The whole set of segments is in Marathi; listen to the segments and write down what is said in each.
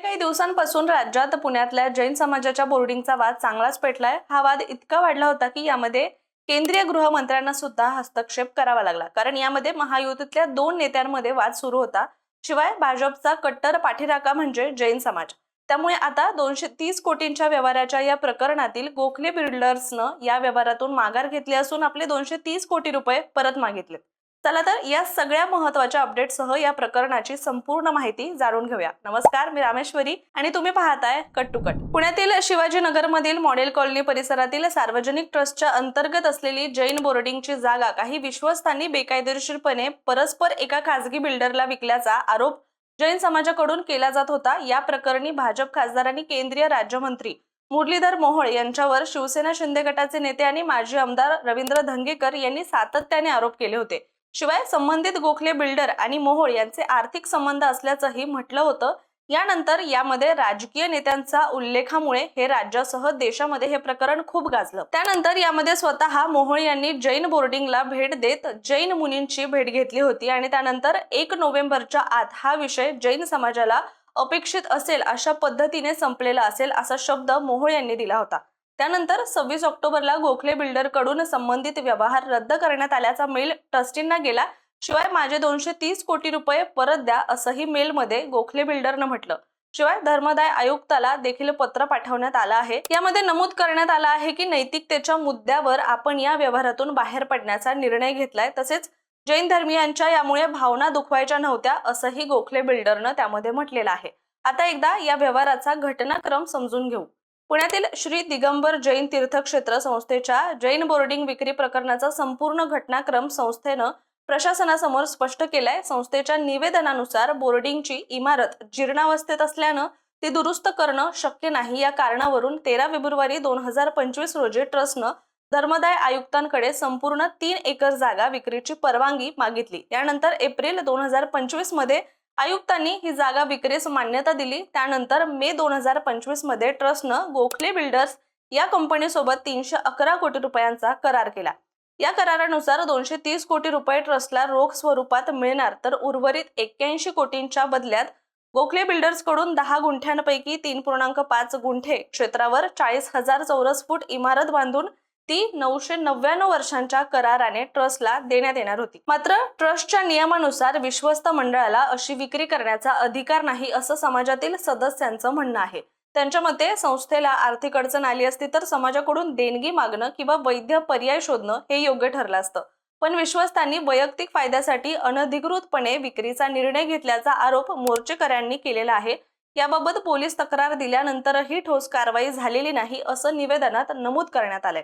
गेल्या काही दिवसांपासून राज्यात पुण्यातल्या जैन समाजाच्या बोर्डिंगचा वाद चांगलाच पेटलाय. हा वाद इतका वाढला होता की यामध्ये केंद्रीय गृहमंत्र्यांना सुद्धा हस्तक्षेप करावा लागला. कारण यामध्ये महायुतीतल्या दोन नेत्यांमध्ये वाद सुरू होता. शिवाय भाजपचा कट्टर पाठीराका म्हणजे जैन समाज. त्यामुळे आता दोनशे तीस कोटींच्या व्यवहाराच्या या प्रकरणातील गोखले बिल्डर्सनं या व्यवहारातून माघार घेतली असून आपले दोनशे तीस कोटी रुपये परत मागितले चला तर या सगळ्या महत्त्वाच्या अपडेटसह या प्रकरणाची संपूर्ण माहिती जाणून घेऊया. नमस्कार मी रामेश्वरी आणि तुम्ही पाहताय कट टू कट पुण्यातील शिवाजीनगरमधील मॉडेल कॉलनी परिसरातील सार्वजनिक ट्रस्टच्या अंतर्गत असलेली जैन बोर्डिंगची जागा काही विश्वस्तांनी बेकायदेशीरपणे परस्पर एका खासगी बिल्डरला विकल्याचा आरोप जैन समाजाकडून केला जात होता. या प्रकरणी भाजप खासदार आणि केंद्रीय राज्यमंत्री मुरलीधर मोहोळ यांच्यावर शिवसेना शिंदे गटाचे नेते आणि माजी आमदार रवींद्र धंगेकर यांनी सातत्याने आरोप केले होते. शिवाय संबंधित गोखले बिल्डर आणि मोहोळ यांचे आर्थिक संबंध असल्याचंही म्हटलं होतं. यानंतर यामध्ये राजकीय नेत्यांचा उल्लेखामुळे हे राज्यासह देशामध्ये हे प्रकरण खूप गाजलं. त्यानंतर यामध्ये स्वतः मोहोळ यांनी जैन बोर्डिंगला भेट देत जैन मुनींची भेट घेतली होती आणि त्यानंतर एक नोव्हेंबरच्या आत हा विषय जैन समाजाला अपेक्षित असेल अशा पद्धतीने संपलेला असेल असा शब्द मोहोळ यांनी दिला होता. त्यानंतर सव्वीस ऑक्टोबरला गोखले बिल्डरकडून संबंधित व्यवहार रद्द करण्यात आल्याचा मेल ट्रस्टींना गेला. शिवाय माझे दोनशे तीस कोटी रुपये परत द्या असंही मेलमध्ये गोखले बिल्डरनं म्हटलं. शिवाय धर्मदाय आयुक्ताला देखील पत्र पाठवण्यात आलं आहे. यामध्ये नमूद करण्यात आलं आहे की नैतिकतेच्या मुद्द्यावर आपण या व्यवहारातून बाहेर पडण्याचा निर्णय घेतलाय. तसेच जैन धर्मियांच्या यामुळे भावना दुखवायच्या नव्हत्या असंही गोखले बिल्डरनं त्यामध्ये म्हटलेलं आहे. आता एकदा या व्यवहाराचा घटनाक्रम समजून घेऊ. पुण्यातील श्री दिगंबर जैन तीर्थक्षेत्र संस्थेच्या जैन बोर्डिंग विक्री प्रकरणाचा संपूर्ण घटनाक्रम संस्थेनं प्रशासनासमोर स्पष्ट केलाय. संस्थेच्या निवेदनानुसार बोर्डिंगची इमारत जीर्णावस्थेत असल्यानं ती दुरुस्त करणं शक्य नाही. या कारणावरून तेरा फेब्रुवारी दोन हजार पंचवीस रोजी ट्रस्टनं धर्मदाय आयुक्तांकडे संपूर्ण तीन एकर जागा विक्रीची परवानगी मागितली. त्यानंतर एप्रिल दोन हजार पंचवीसमध्ये आयुक्तांनी ही जागा विक्रीस मान्यता दिली. त्यानंतर मे दोन हजार पंचवीसमध्ये ट्रस्टनं गोखले बिल्डर्स या कंपनीसोबत तीनशे अकरा कोटी रुपयांचा करार केला. या करारानुसार दोनशे तीस कोटी रुपये ट्रस्टला रोख स्वरूपात मिळणार तर उर्वरित एक्क्याऐंशी कोटींच्या बदल्यात गोखले बिल्डर्सकडून दहा गुंठ्यांपैकी तीन पूर्णांक पाच गुंठे क्षेत्रावर चाळीस हजार चौरस फूट इमारत बांधून ती नऊशे नव्याण्णव वर्षांच्या कराराने ट्रस्टला देण्यात येणार होती. मात्र ट्रस्टच्या नियमानुसार विश्वस्त मंडळाला अशी विक्री करण्याचा अधिकार नाही असं समाजातील सदस्यांचं म्हणणं आहे. त्यांच्या मते संस्थेला आर्थिक अडचण आली असती तर समाजाकडून देणगी मागणं किंवा वैध पर्याय शोधणं हे योग्य ठरलं असतं. पण विश्वस्तांनी वैयक्तिक फायद्यासाठी अनधिकृतपणे विक्रीचा निर्णय घेतल्याचा आरोप मोर्चेकऱ्यांनी केलेला आहे. याबाबत पोलीस तक्रार दिल्यानंतरही ठोस कारवाई झालेली नाही असं निवेदनात नमूद करण्यात आलंय.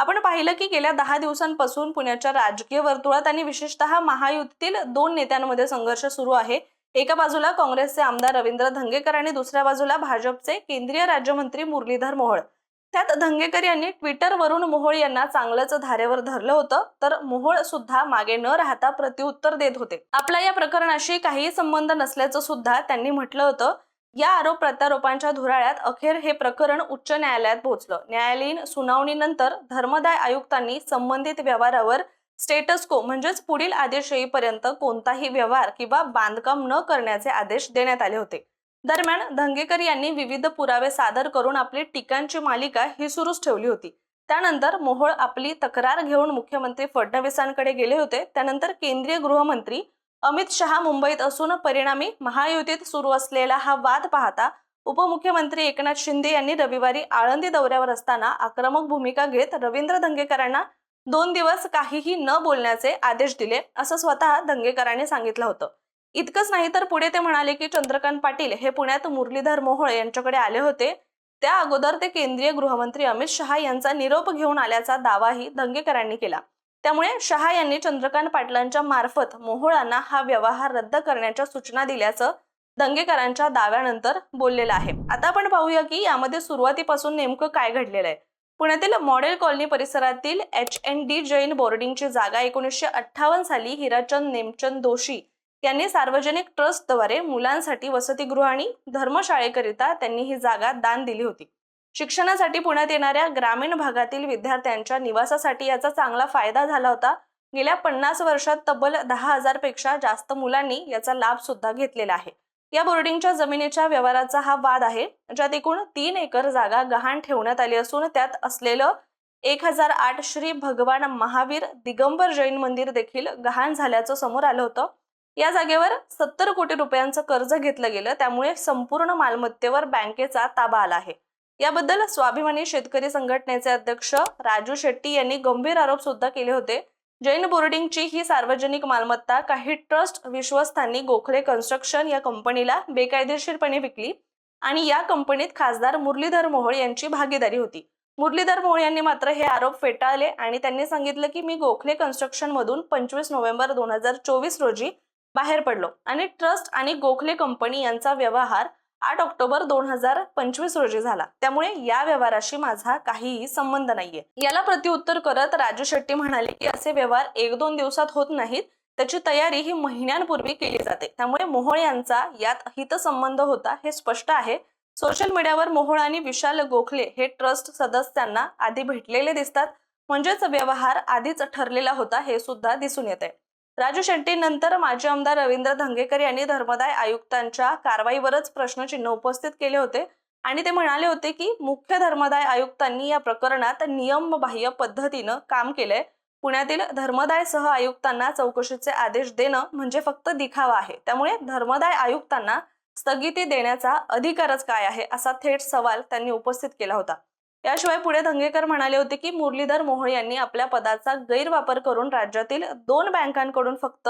आपण पाहिलं की गेल्या दहा दिवसांपासून पुण्याच्या राजकीय वर्तुळात आणि विशेषतः महायुतीतील दोन नेत्यांमध्ये संघर्ष सुरू आहे. एका बाजूला काँग्रेसचे आमदार रवींद्र धंगेकर आणि दुसऱ्या बाजूला भाजपचे केंद्रीय राज्यमंत्री मुरलीधर मोहोळ. त्यात धंगेकर यांनी ट्विटरवरून मोहोळ यांना चांगलंच धारेवर धरलं होतं तर मोहोळ सुद्धा मागे न राहता प्रत्युत्तर देत होते. आपला या प्रकरणाशी काहीही संबंध नसल्याचं सुद्धा त्यांनी म्हटलं होतं. या आरोप प्रत्यारोपांच्या धुराळ्यात अखेर हे प्रकरण उच्च न्यायालयात पोहोचलं. न्यायालयीन सुनावणीनंतर धर्मदाय आयुक्तांनी संबंधित व्यवहारावर स्टेटस को म्हणजेच पुढील आदेश येईपर्यंत कोणताही व्यवहार किंवा बांधकाम न करण्याचे आदेश देण्यात आले होते. दरम्यान धंगेकर यांनी विविध पुरावे सादर करून आपली टीकांची मालिका ही सुरूच ठेवली होती. त्यानंतर मोहोळ आपली तक्रार घेऊन मुख्यमंत्री फडणवीसांकडे गेले होते. त्यानंतर केंद्रीय गृहमंत्री अमित शहा मुंबईत असून परिणामी महायुतीत सुरू असलेला हा वाद पाहता उपमुख्यमंत्री एकनाथ शिंदे यांनी रविवारी आळंदी दौऱ्यावर असताना आक्रमक भूमिका घेत रवींद्र धंगेकरांना दोन दिवस काहीही न बोलण्याचे आदेश दिले असं स्वतः धंगेकरांनी सांगितलं होतं. इतकंच नाही तर पुढे ते म्हणाले की चंद्रकांत पाटील हे पुण्यात मुरलीधर मोहोळ यांच्याकडे आले होते. त्या अगोदर ते केंद्रीय गृहमंत्री अमित शहा यांचा निरोप घेऊन आल्याचा दावाही दंगेकरांनी केला. त्यामुळे शहा यांनी चंद्रकांत पाटलांच्या मार्फत मोहोळांना हा व्यवहार रद्द करण्याच्या सूचना दिल्याचं दंगेकरांच्या दाव्यानंतर बोललेलं आहे. आता आपण पाहूया की यामध्ये सुरुवातीपासून नेमकं काय घडलेलं आहे. पुण्यातील मॉडेल कॉलनी परिसरातील एच एन डी जैन बोर्डिंगची जागा एकोणीसशे अठ्ठावन्न साली हिराचंद नेमचंद दोशी यांनी सार्वजनिक ट्रस्टद्वारे मुलांसाठी वसतिगृह आणि धर्मशाळेकरिता त्यांनी ही जागा दान दिली होती. शिक्षणासाठी पुण्यात येणाऱ्या ग्रामीण भागातील विद्यार्थ्यांच्या निवासासाठी याचा चांगला फायदा झाला होता. गेल्या पन्नास वर्षात तब्बल दहा हजारपेक्षा जास्त मुलांनी याचा लाभ सुद्धा घेतलेला आहे. या बोर्डिंगच्या जमिनीच्या व्यवहाराचा हा वाद आहे. ज्यात एकूण तीन एकर जागा गहाण ठेवण्यात आली असून त्यात असलेलं एक हजार आठ श्री भगवान महावीर दिगंबर जैन मंदिर देखील गहाण झाल्याचं समोर आलं होतं. या जागेवर सत्तर कोटी रुपयांचं कर्ज घेतलं गेलं. त्यामुळे संपूर्ण मालमत्तेवर बँकेचा ताबा आला आहे. याबद्दल स्वाभिमानी शेतकरी संघटनेचे अध्यक्ष राजू शेट्टी यांनी गंभीर आरोप सुद्धा केले होते. जैन बोर्डिंगची ही सार्वजनिक मालमत्ता काही ट्रस्ट विश्वस्तांनी गोखले कन्स्ट्रक्शन या कंपनीला बेकायदेशीरपणे विकली आणि या कंपनीत खासदार मुरलीधर मोहोळ यांची भागीदारी होती. मुरलीधर मोहोळ यांनी मात्र हे आरोप फेटाळले आणि त्यांनी सांगितलं की मी गोखले कन्स्ट्रक्शन मधून पंचवीस नोव्हेंबर दोन हजार चोवीस रोजी बाहेर पडलो आणि ट्रस्ट आणि गोखले कंपनी यांचा व्यवहार आठ ऑक्टोबर दोन हजार पंचवीस रोजी झाला. त्यामुळे या व्यवहाराशी माझा काहीही संबंध नाहीये. याला प्रत्युत्तर करत राजू शेट्टी म्हणाले की असे व्यवहार एक दोन दिवसात होत नाहीत. त्याची तयारी ही महिन्यांपूर्वी केली जाते. त्यामुळे मोहोळ यांचा यात हितसंबंध होता हे स्पष्ट आहे. सोशल मीडियावर मोहोळ आणि विशाल गोखले हे ट्रस्ट सदस्यांना आधी भेटलेले दिसतात. म्हणजेच व्यवहार आधीच ठरलेला होता हे सुद्धा दिसून येते राजू शेट्टी नंतर माजी आमदार रवींद्र धंगेकर यांनी धर्मदाय आयुक्तांच्या कारवाईवरच प्रश्नचिन्ह उपस्थित केले होते. आणि ते म्हणाले होते की मुख्य धर्मदाय आयुक्तांनी या प्रकरणात नियमबाह्य पद्धतीनं काम केलंय. पुण्यातील धर्मदाय सह आयुक्तांना चौकशीचे आदेश देणं म्हणजे फक्त दिखावा आहे. त्यामुळे धर्मदाय आयुक्तांना स्थगिती देण्याचा अधिकारच काय आहे असा थेट सवाल त्यांनी उपस्थित केला होता. याशिवाय पुढे धंगेकर म्हणाले होते की मुरलीधर मोहोळ यांनी आपल्या पदाचा गैरवापर करून राज्यातील दोन बँकांकडून फक्त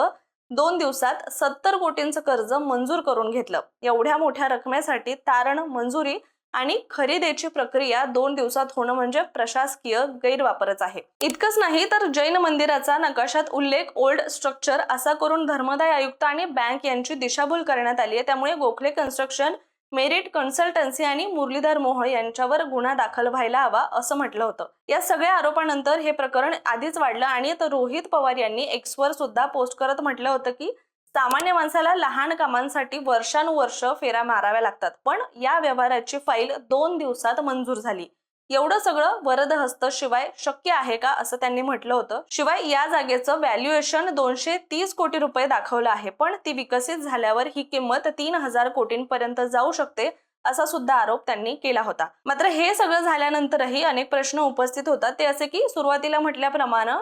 दोन दिवसात सत्तर कोटींचं कर्ज मंजूर करून घेतलं. एवढ्या मोठ्या रकमेसाठी तारण मंजुरी आणि खरेदीची प्रक्रिया दोन दिवसात होणं म्हणजे प्रशासकीय गैरवापरच आहे. इतकंच नाही तर जैन मंदिराचा नकाशात उल्लेख ओल्ड स्ट्रक्चर असा करून धर्मदाय आयुक्त आणि बँक यांची दिशाभूल करण्यात आली आहे. त्यामुळे गोखले कन्स्ट्रक्शन मेरिट कन्सल्टन्सी आणि मुरलीधर मोहोळ यांच्यावर गुन्हा दाखल व्हायला हवा असं म्हटलं होतं. या सगळ्या आरोपानंतर हे प्रकरण आधीच वाढलं आणि रोहित पवार यांनी एक्सवर सुद्धा पोस्ट करत म्हटलं होतं की सामान्य माणसाला लहान कामांसाठी वर्षानुवर्ष फेऱ्या माराव्या लागतात. पण या व्यवहाराची फाईल दोन दिवसात मंजूर झाली. एवढं सगळं वरद हस्त शिवाय शक्य आहे का असं त्यांनी म्हटलं होतं. शिवाय या जागेचं व्हॅल्युएशन दोनशे तीस कोटी रुपये दाखवलं आहे. पण ती विकसित झाल्यावर ही किंमत तीन हजार कोटींपर्यंत जाऊ शकते असा सुद्धा आरोप त्यांनी केला होता. मात्र हे सगळं झाल्यानंतरही अनेक प्रश्न उपस्थित होतात. ते असे की सुरुवातीला म्हटल्याप्रमाणे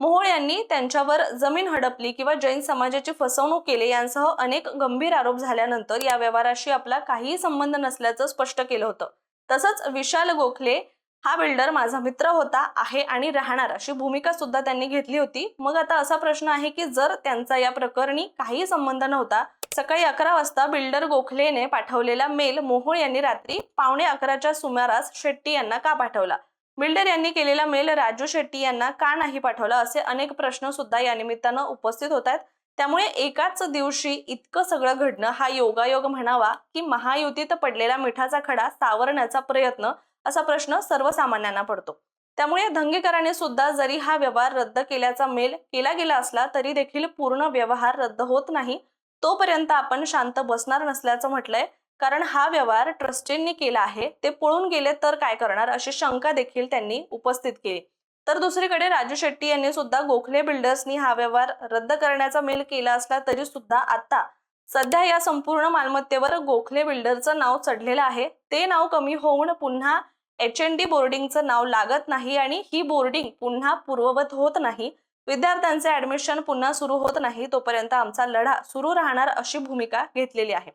मोहोळ यांनी त्यांच्यावर जमीन हडपली किंवा जैन समाजाची फसवणूक केली यांसह अनेक गंभीर आरोप झाल्यानंतर या व्यवहाराशी आपला काहीही संबंध नसल्याचं स्पष्ट केलं होतं. तसंच विशाल गोखले हा बिल्डर माझा मित्र होता आहे आणि राहणार. अशी भूमिका सुद्धा त्यांनी घेतली होती. मग आता असा प्रश्न आहे की जर त्यांचा या प्रकरणी काही संबंध नव्हता सकाळी अकरा वाजता बिल्डर गोखलेने पाठवलेला मेल मोहोळ यांनी रात्री पावणे अकराच्या सुमारास शेट्टी यांना का पाठवला? बिल्डर यांनी केलेला मेल राजू शेट्टी यांना का नाही पाठवला? असे अनेक प्रश्न सुद्धा या निमित्तानं उपस्थित होत आहेत. त्यामुळे एकाच दिवशी इतकं सगळं घडणं हा योगायोग म्हणावा की महायुतीत पडलेला मिठाचा खडा सावरण्याचा प्रयत्न असा प्रश्न सर्वसामान्यांना पडतो. त्यामुळे धंगेकरांनी सुद्धा जरी हा व्यवहार रद्द केल्याचा मेल केला गेला असला तरी देखील पूर्ण व्यवहार रद्द होत नाही. तोपर्यंत आपण शांत बसणार नसल्याचं म्हटलंय. कारण हा व्यवहार ट्रस्टींनी केला आहे. ते पळून गेले तर काय करणार अशी शंका देखील त्यांनी उपस्थित केली. तर दुसरीकडे राजू शेट्टी यांनी सुद्धा गोखले बिल्डर्सनी हा व्यवहार रद्द करण्याचा मेल केला असला तरी सुद्धा आता सध्या या संपूर्ण मालमत्तेवर गोखले बिल्डरचं नाव चढलेलं आहे. ते नाव कमी होऊन पुन्हा एच एन डी बोर्डिंगचं नाव लागत नाही आणि ही बोर्डिंग पुन्हा पूर्ववत होत नाही. विद्यार्थ्यांचे ऍडमिशन पुन्हा सुरू होत नाही तोपर्यंत आमचा लढा सुरू राहणार अशी भूमिका घेतलेली आहे.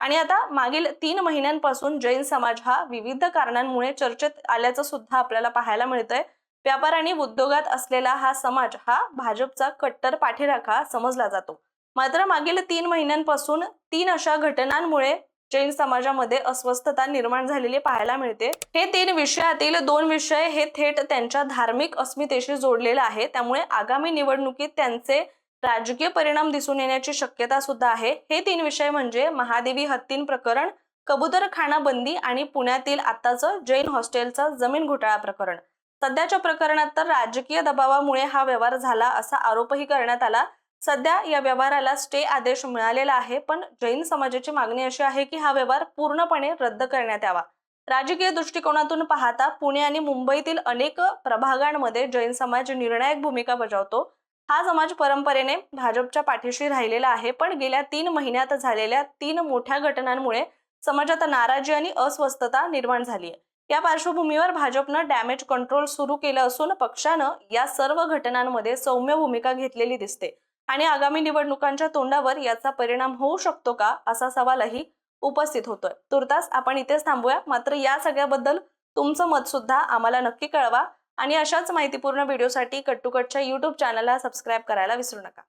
आणि आता मागील तीन महिन्यांपासून जैन समाज हा विविध कारणांमुळे चर्चेत आल्याचं सुद्धा आपल्याला पाहायला मिळतंय. व्यापार आणि उद्योगात असलेला हा समाज हा भाजपचा कट्टर पाठीराखा समजला जातो. मात्र मागील तीन महिन्यांपासून तीन अशा घटनांमुळे जैन समाजामध्ये अस्वस्थता निर्माण झालेली पाहायला मिळते. हे तीन विषयातील दोन विषय हे थेट त्यांच्या धार्मिक अस्मितेशी जोडलेले आहे. त्यामुळे आगामी निवडणुकीत त्यांचे राजकीय परिणाम दिसून येण्याची शक्यता सुद्धा आहे. हे तीन विषय म्हणजे महादेवी हत्तीन प्रकरण कबुतरखाना बंदी आणि पुण्यातील आताचं जैन हॉस्टेलचं जमीन घोटाळा प्रकरण. सध्याच्या प्रकरणात तर राजकीय दबावामुळे हा व्यवहार झाला असा आरोपही करण्यात आला. सध्या या व्यवहाराला स्टे आदेश मिळालेला आहे पण जैन समाजाची मागणी अशी आहे की हा व्यवहार पूर्णपणे रद्द करण्यात यावा. राजकीय दृष्टिकोनातून पाहता पुणे आणि मुंबईतील अनेक प्रभागांमध्ये जैन समाज निर्णायक भूमिका बजावतो. हा समाज परंपरेने भाजपच्या पाठीशी राहिलेला आहे पण गेल्या तीन महिन्यात झालेल्या तीन मोठ्या घटनांमुळे समाजात नाराजी आणि अस्वस्थता निर्माण झाली आहे. या पार्श्वभूमीवर भाजपनं डॅमेज कंट्रोल सुरू केलं असून पक्षानं या सर्व घटनांमध्ये सौम्य भूमिका घेतलेली दिसते. आणि आगामी निवडणुकांच्या तोंडावर याचा परिणाम होऊ शकतो का असा सवालही उपस्थित होतोय. तुर्तास आपण इथेच थांबूया. मात्र या सगळ्याबद्दल तुमचं मत सुद्धा आम्हाला नक्की कळवा. आणि अशाच माहितीपूर्ण व्हिडिओसाठी कट्टुकटच्या युट्यूब चॅनलला सबस्क्राईब करायला विसरू नका.